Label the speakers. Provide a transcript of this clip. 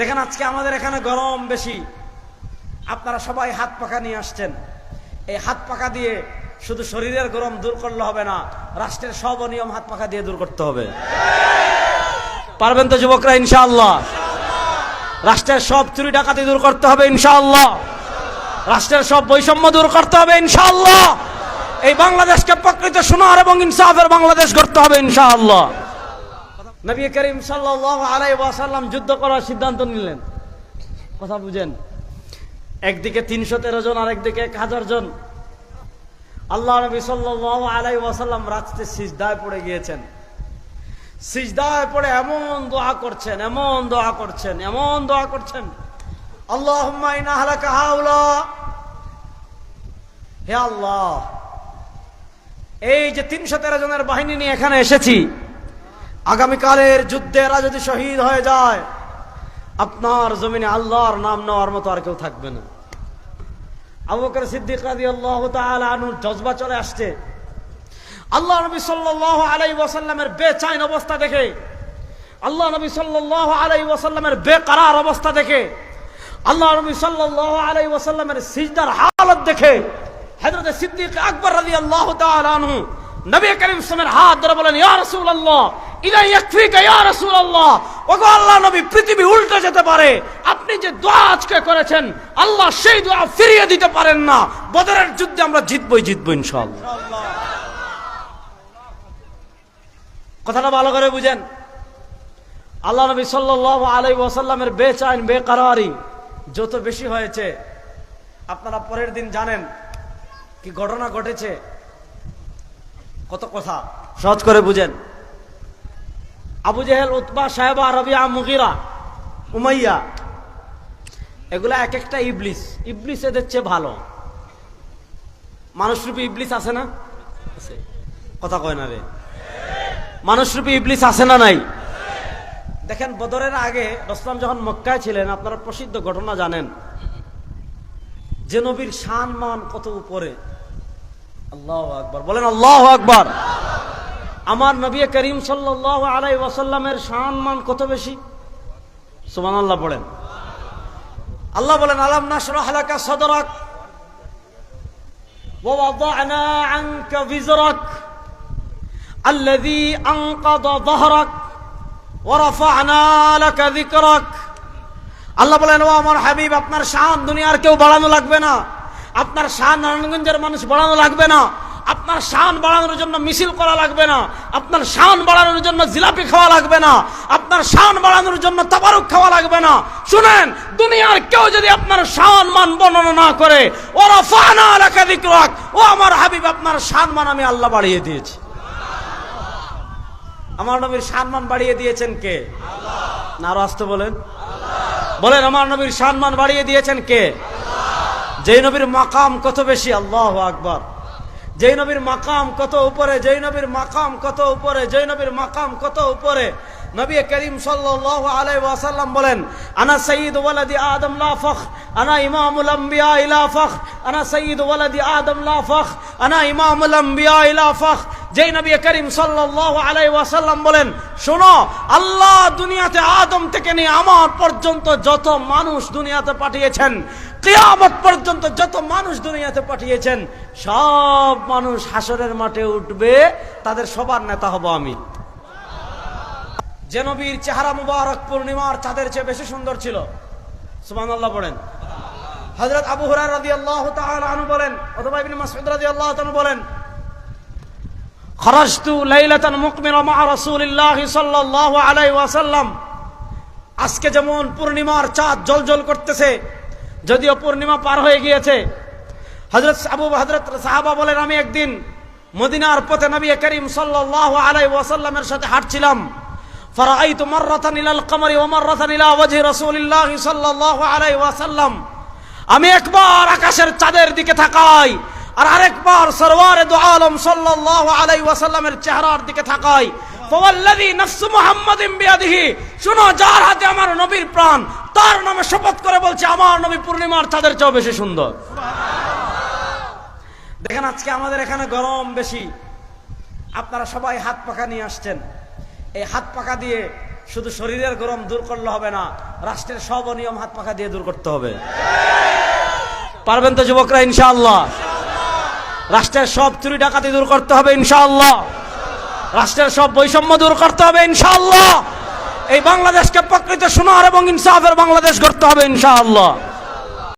Speaker 1: দেখেন আজকে আমাদের এখানে গরম বেশি। আপনারা সবাই হাত পাখা নিয়ে আসছেন। এই হাত পাখা দিয়ে শুধু শরীরের গরম দূর করলে হবে না, রাষ্ট্রের সব অনিয়ম হাত পাখা দিয়ে দূর করতে হবে। পারবেন তো যুবকরা, ইনশাআল্লাহ? রাষ্ট্রের সব চুরি ডাকাতি দূর করতে হবে, ইনশাআল্লাহ। রাষ্ট্রের সব বৈষম্য দূর করতে হবে, ইনশাআল্লাহ। এই বাংলাদেশকে প্রকৃত সোনার এবং ইনসাফের বাংলাদেশ করতে হবে, ইনশাআল্লাহ। নবী করিম সাল্লাল্লাহু আলাই ওয়াসাল্লাম যুদ্ধ করার সিদ্ধান্ত নিলেন। কথা বুঝেন? একদিকে তিনশো তেরো জন আর একদিকে এক হাজার জন। আল্লাহ নবী সাল্লাল্লাহু আলাইহি ওয়াসাল্লাম রাত্রে সিজদায় পড়ে গিয়েছেন। সিজদায় পড়ে এমন দোয়া করছেন, এমন দোয়া করছেন, এমন দোয়া করছেন হাউলা। হে আল্লাহ, এই যে তিনশো তেরো জনের বাহিনী নিয়ে এখানে এসেছি আগামীকালের যুদ্ধে এরা যদি শহীদ হয়ে যায়, আপনার জমিনে আল্লাহর নাম নেওয়ার মতো আর কেউ থাকবে না। আবু বকর সিদ্দিক রাদিয়াল্লাহু তাআলা আনহুর জজবা চলে আসছে। আল্লাহ নবী সাল্লাল্লাহু আলাইহি ওয়াসাল্লামের বেচাইন অবস্থা দেখে আল্লাহ নবী সাল্লাল্লাহু আলাইহি ওয়াসাল্লামের বেকরার অবস্থা দেখে আল্লাহ নবী সাল্লাল্লাহু আলাইহি ওয়াসাল্লামের সিজদার হালত দেখে, হযরত সিদ্দিক আকবর রাদিয়াল্লাহু তাআলা আনহু নবী করিম সাল্লামের হাত ধরে বলেন, ইয়া রাসূলুল্লাহ ইলা আল্লাহ নবী, পৃথিবী উল্টে যেতে পারে। আপনি যে দোয়া আজকে করেছেন, আল্লাহ সেই দোয়া ফিরিয়ে দিতে পারেন না। বদরের যুদ্ধে আমরা জিতবই জিতবো ইনশাআল্লাহ। কথাটা ভালো করে বুঝেন। আল্লাহ নবী সাল্লাল্লাহু আলাইহি ওয়াসাল্লামের বেচাইন বেকারারি যত বেশি হয়েছে, আপনারা পরের দিন জানেন কি ঘটনা ঘটেছে। কত কথা, সহজ করে বুঝেন। আবু জেহেল, উতবা সাহেবা রবিয়া, মুগিরা, উমাইয়া, এগুলা এক একটা ইবলিস। ইবলিস এদের চেয়ে ভালো। মানুষরূপী ইবলিস আছে না? আছে। কথা কয় না রে। মানুষরূপী ইবলিস আছে না নাই? দেখেন, বদরের আগে রসলাম যখন মক্কায় ছিলেন, আপনারা প্রসিদ্ধ ঘটনা জানেন। যে নবীর শান মান কত উপরে? আল্লাহ আকবার। বলেন আল্লাহ আকবার। আমার নবী করিম সাল্লাল্লাহু আলাই ওয়াসাল্লামের শান মান কত বেশি সুবহানাল্লাহ পড়েন আল্লাহ বলেন আলাম নাশরাহ লাকা সাদরাক ওয়া ওয়াদা'না আনকা বিজরাক الذي أنقض ظهرك ورفعنا لك ذكرك আল্লাহ বলেন ও আমার হাবিব আপনার শান দুনিয়ার কেউ বাড়ানো লাগবে না আপনার শান নারায়ণগঞ্জের মানুষ বাড়ানো লাগবে না আপনার শান বাড়ানোর জন্য মিছিল করা লাগবে না। আপনার শান বাড়ানোর জন্য জিলাপি খাওয়া লাগবে না। আপনার শান বাড়ানোর জন্য তাবারুক খাওয়া লাগবে না। শুনেন দুনিয়ার কেউ যদি আপনার শান মান বর্ণনা না করে ওরা ফানা এলাকা দিকরাক ও আমার হাবিব আপনার শান মান আমি আল্লাহ বাড়িয়ে দিয়েছি। আমার নবীর সম্মান বাড়িয়ে দিয়েছেন কে? না আরও আসতে বলেন। বলেন আমার নবীর সম্মান বাড়িয়ে দিয়েছেন কে? যেই নবীর মাকাম কত বেশি আল্লাহ আকবার। যেই নবীর মাকাম কত উপরে জৈনবীর নবীর মাকাম কত উপরে জৈনবীর নবীর মাকাম কত উপরে? নবী করিম সাল্লাল্লাহু আলাইহি ওয়াসাল্লাম বলেন, আনা সাইয়্যিদ ওয়ালাদি আদম লা ফখ আনা ইমামুল আম্বিয়া ইলা ফখ আনা সাইয়্যিদ ওয়ালাদি আদম লা ফখ আনা ইমামুল আম্বিয়া ইলা ফখ যেই নবী করিম সাল্লাল্লাহু আলাইহি ওয়াসাল্লাম বলেন, শোনো, আল্লাহ দুনিয়াতে আদম থেকে নিয়ে আমার পর্যন্ত যত মানুষ দুনিয়াতে পাঠিয়েছেন, কিয়ামত পর্যন্ত যত মানুষ দুনিয়াতে পাঠিয়েছেন, সব মানুষ হাসরের মাঠে উঠবে, তাদের সবার নেতা হব আমি। যে নবীর চেহারা মুবারক পূর্ণিমার চাঁদের চেয়ে বেশি সুন্দর ছিল। সুবহানাল্লাহ বলেন। হযরত আবু রাদিয়াল্লাহু তাআলা আনহু বলেন, অথবা ইবনে রাদিয়াল্লাহু তাআলা বলেন খরজতু লাইলাতান মুকমিরা মা রাসূলিল্লাহ সাল্লাল্লাহু আলাইহি ওয়াসাল্লাম। আজকে যেমন পূর্ণিমার চাঁদ জলজল করতেছে, যদিও পূর্ণিমা পার হয়ে গিয়েছে। হযরত আবু হযরত সাহাবা বলেন, আমি একদিন মদিনার পথে নবী করিম সাল্লাল্লাহু আলাইহি ওয়াসাল্লামের সাথে হাঁটছিলাম। ফারাআইতু মাররাতান ইলাল কমরি ওয়া মাররাতান ইলা ওয়াজহি রাসূলিল্লাহ সাল্লাল্লাহু আলাইহি ওয়াসাল্লাম। আমি একবার আকাশের চাঁদের দিকে তাকাই আর আরেকবার সরওয়ারে দু আলম সাল্লাল্লাহু আলাইহি ওয়াসাল্লামের চেহারার দিকে তাকাই। ফাওয়াল্লাযী নাফসু মুহাম্মাদিন বিয়াদিহি। শুনো, যার হাতে আমার নবীর প্রাণ, তার নামে শপথ করে বলছে, আমার নবী পূর্ণিমার চাঁদের চেয়েও বেশি সুন্দর। দেখেন, আজকে আমাদের এখানে গরম বেশি। আপনারা সবাই হাত পাখা নিয়ে আসছেন। এই হাত পাখা দিয়ে শুধু শরীরের গরম দূর করলে হবে না, রাষ্ট্রের সব অনিয়ম হাত পাখা দিয়ে দূর করতে হবে। পারবেন তো যুবকরা, ইনশাআল্লাহ? রাষ্ট্রের সব চুরি ডাকাতি দূর করতে হবে ইনশাআল্লাহ। রাষ্ট্রের সব বৈষম্য দূর করতে হবে ইনশাআল্লাহ। এই বাংলাদেশকে প্রকৃত সোনার এবং ইনসাফের বাংলাদেশ করতে হবে ইনশাআল্লাহ।